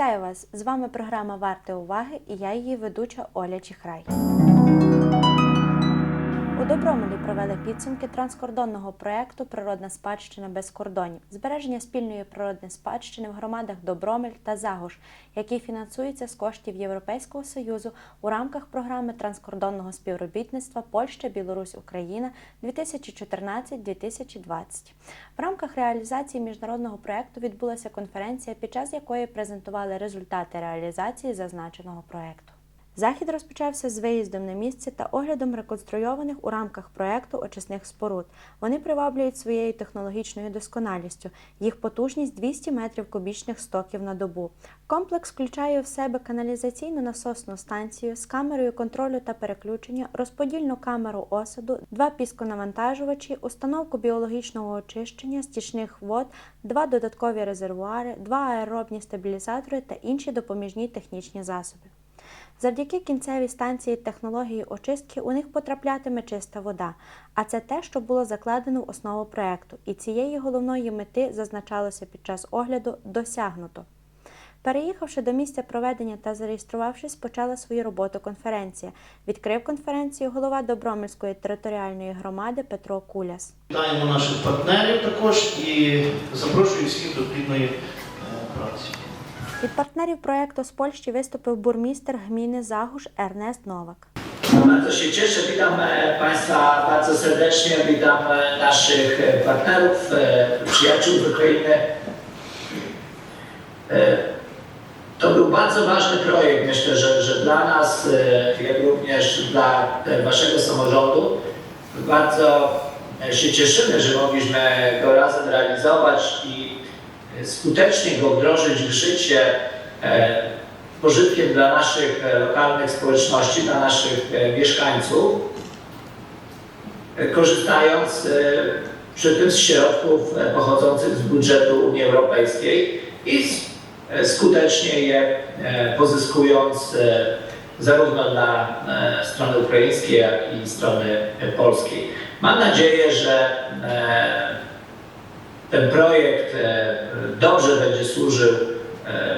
Вітаю вас! З вами програма Варте уваги і я її ведуча Оля Чіхрай. У Добромелі провели підсумки транскордонного проєкту Природна спадщина без кордонів, збереження спільної природної спадщини в громадах Добромель та Загуш, який фінансується з коштів Європейського союзу у рамках програми транскордонного співробітництва Польща, Білорусь, Україна 2014-2020. В рамках реалізації міжнародного проєкту відбулася конференція, під час якої презентували результати реалізації зазначеного проєкту. Захід розпочався з виїздом на місце та оглядом реконструйованих у рамках проекту очисних споруд. Вони приваблюють своєю технологічною досконалістю. Їх потужність 200 метрів кубічних стоків на добу. Комплекс включає в себе каналізаційну насосну станцію з камерою контролю та переключення, розподільну камеру осаду, два пісконавантажувачі, установку біологічного очищення стічних вод, два додаткові резервуари, два аеробні стабілізатори та інші допоміжні технічні засоби. Завдяки кінцевій станції технології очистки у них потраплятиме чиста вода, а це те, що було закладено в основу проекту, і цієї головної мети зазначалося під час огляду досягнуто. Переїхавши до місця проведення та зареєструвавшись, почала свою роботу конференція. Відкрив конференцію голова Добромельської територіальної громади Петро Куляс. Вітаємо наших партнерів також і запрошую всіх до плідної. Від партнерів проекту з Польщі виступив бурмістр гміни Загуш Ернест Новак. Bardzo się cieszę. Witam e, Państwa bardzo serdecznie. Witam e, naszych e, partnerów, e, przyjaciół z Ukrainy. E, To był bardzo ważny projekt. Myślę, że, że dla nas, e, jak również dla e, Waszego samorządu, bardzo e, się cieszymy, że mogliśmy go razem realizować i e, skutecznie go wdrożyć w życie. e, pożytkiem dla naszych e, lokalnych społeczności, dla naszych e, mieszkańców, korzystając przy tym z środków pochodzących z budżetu Unii Europejskiej i skutecznie je pozyskując zarówno dla strony ukraińskiej, jak i strony polskiej. Mam nadzieję, że ten projekt e, dobrze będzie służył e,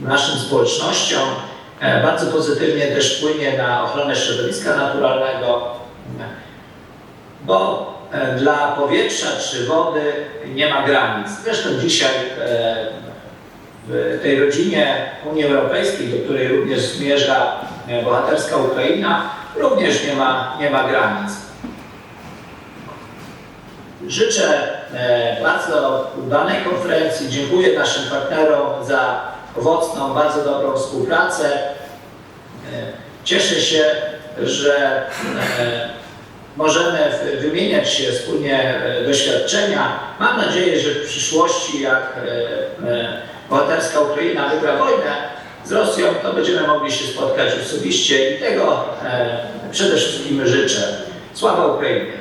naszym społecznościom. E, Bardzo pozytywnie też wpłynie na ochronę środowiska naturalnego, bo dla powietrza czy wody nie ma granic. Zresztą dzisiaj w tej rodzinie Unii Europejskiej, do której również zmierza bohaterska Ukraina, również nie ma, nie ma granic. Życzę bardzo udanej konferencji. Dziękuję naszym partnerom za owocną, bardzo dobrą współpracę. E, Cieszę się, że e, możemy wymieniać się wspólnie e, doświadczenia. Mam nadzieję, że w przyszłości, jak e, e, bohaterska Ukraina wygra wojnę z Rosją, to będziemy mogli się spotkać osobiście i tego e, przede wszystkim życzę. Sława Ukrainie!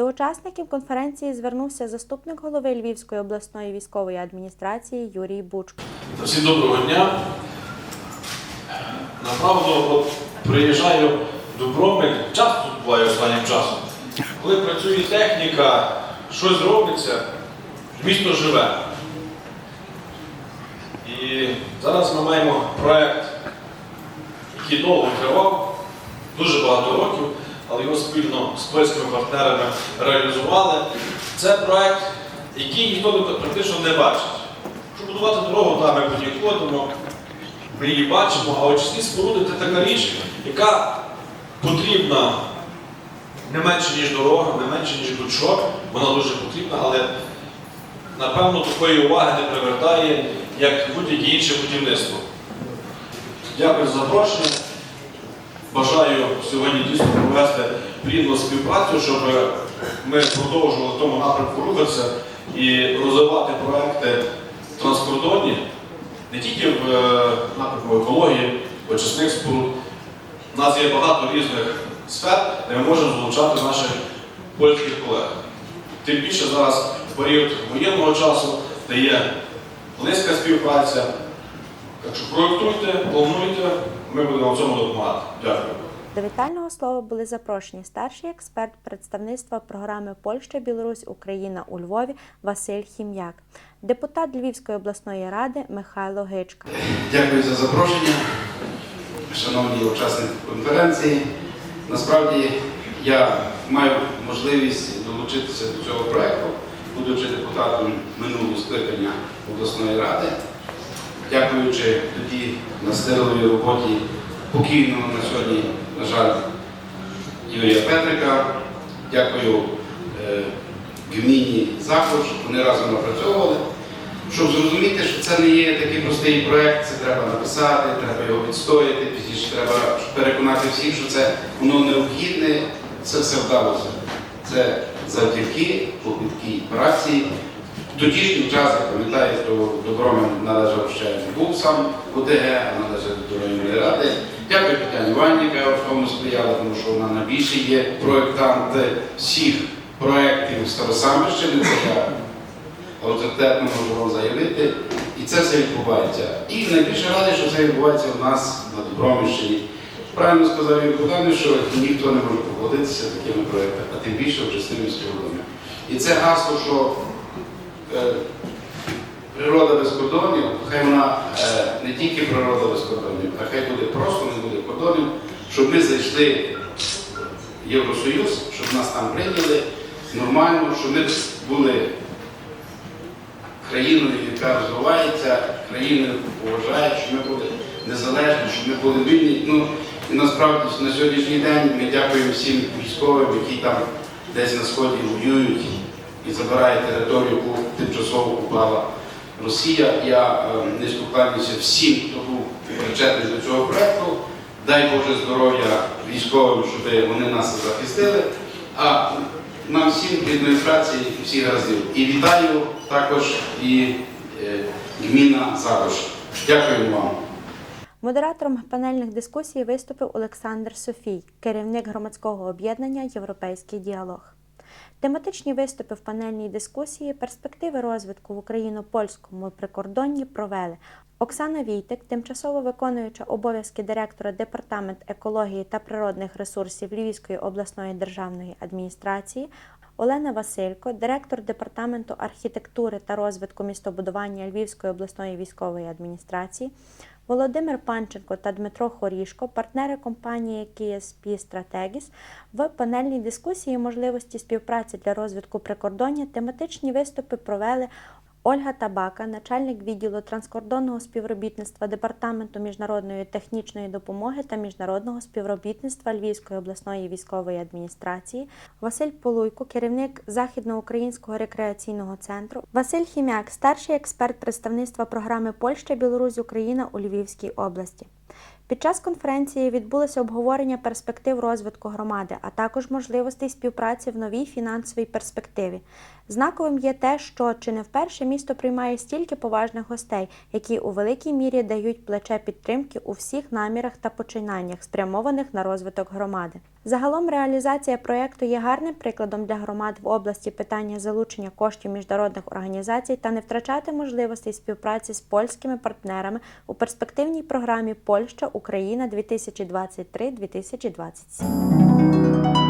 До учасників конференції звернувся заступник голови Львівської обласної військової адміністрації Юрій Бучко. Всім доброго дня. Направду, от приїжджаю до Бромель, часто тут буваю останнім часом. Коли працює техніка, щось робиться, місто живе. І зараз ми маємо проєкт, який довго тривав, дуже багато років, але його спільно з польськими партнерами реалізували. Це проєкт, який ніхто практично не бачить. Щоб будувати дорогу, там ми по ній ходимо, ми її бачимо, а очисні споруди це така річ, яка потрібна не менше, ніж дорога, не менше, ніж будь-що. Вона дуже потрібна, але напевно такої уваги не привертає, як будь-яке інше будівництво. Дякую за запрошення. Бажаю сьогодні дійсно провести плідну співпрацю, щоб ми продовжували в тому напрямку рухатися і розвивати проекти транскордонні не тільки в е, напрямку екології, очисних споруд. У нас є багато різних сфер, де ми можемо залучати наших польських колег. Тим більше зараз в період воєнного часу, де є близька співпраця. Так що проєктуйте, плануйте, ми будемо в цьому допомагати. Дякую. До вітального слова були запрошені старший експерт представництва програми Польща, Білорусь, Україна у Львові Василь Хім'як, депутат Львівської обласної ради Михайло Гичка. Дякую за запрошення, шановні учасники конференції. Насправді я маю можливість долучитися до цього проєкту, будучи депутатом минулого скликання обласної ради, дякуючи тоді настирливій роботі покійного на сьогодні, на жаль, Юрія Петрика. Дякую е, гміні Закош, вони разом напрацьовували. Щоб зрозуміти, що це не є такий простий проект, це треба написати, треба його відстояти, пізніше треба переконати всіх, що це воно необхідне, це все вдалося. Це завдяки клопіткій праці. В тодішній час, я пам'ятаю, Добромин належав ще був сам ОТГ, а належав до районної ради. Дякую Тетяні Іванівні, яка в тому стояла, тому що вона найбільше є проєктант всіх проєктів Старосамбірщини. Це авторитетно можу заявити. І це все відбувається. І найбільше радий, що це відбувається у нас на Добромівщині. Правильно сказав Юрій Богданович, що ніхто не може погодитися такими проєктами, а тим більше з ними сьогодні. І це гасло, що природа без кордонів, хай вона е, не тільки природа без кордонів, а хай буде просто не буде кордонів, щоб ми зайшли в Євросоюз, щоб нас там прийняли нормально, щоб ми були країною, яка розвивається, країною поважає, щоб ми були незалежні, щоб ми були вільні. Ну, і насправді на сьогоднішній день ми дякуємо всім військовим, які там десь на сході воюють і забирають територію, Росія. Я е, низько кланяюся всім, хто був причетний до цього проекту. Дай Боже здоров'я військовим, щоб вони нас захистили. А нам всім і всіх разів. І вітаю також і е, гміна Загош. Дякуємо вам. Модератором панельних дискусій виступив Олександр Софій, керівник громадського об'єднання Європейський діалог. Тематичні виступи в панельній дискусії перспективи розвитку в україно-польському прикордонні провели. Оксана Війтик, тимчасово виконуюча обов'язки директора Департамент екології та природних ресурсів Львівської обласної державної адміністрації, Олена Василько, директор департаменту архітектури та розвитку містобудування Львівської обласної військової адміністрації, Володимир Панченко та Дмитро Хорішко, партнери компанії KSP Strategis, в панельній дискусії можливості співпраці для розвитку прикордоння тематичні виступи провели Ольга Табака, начальник відділу транскордонного співробітництва Департаменту міжнародної технічної допомоги та міжнародного співробітництва Львівської обласної військової адміністрації, Василь Полуйко, керівник Західноукраїнського рекреаційного центру, Василь Хімяк, старший експерт представництва програми Польща, Білорусь, Україна у Львівській області. Під час конференції відбулося обговорення перспектив розвитку громади, а також можливостей співпраці в новій фінансовій перспективі. Знаковим є те, що чи не вперше місто приймає стільки поважних гостей, які у великій мірі дають плече підтримки у всіх намірах та починаннях, спрямованих на розвиток громади. Загалом реалізація проєкту є гарним прикладом для громад в області питання залучення коштів міжнародних організацій та не втрачати можливостей співпраці з польськими партнерами у перспективній програмі Польща Україна 2023-2027.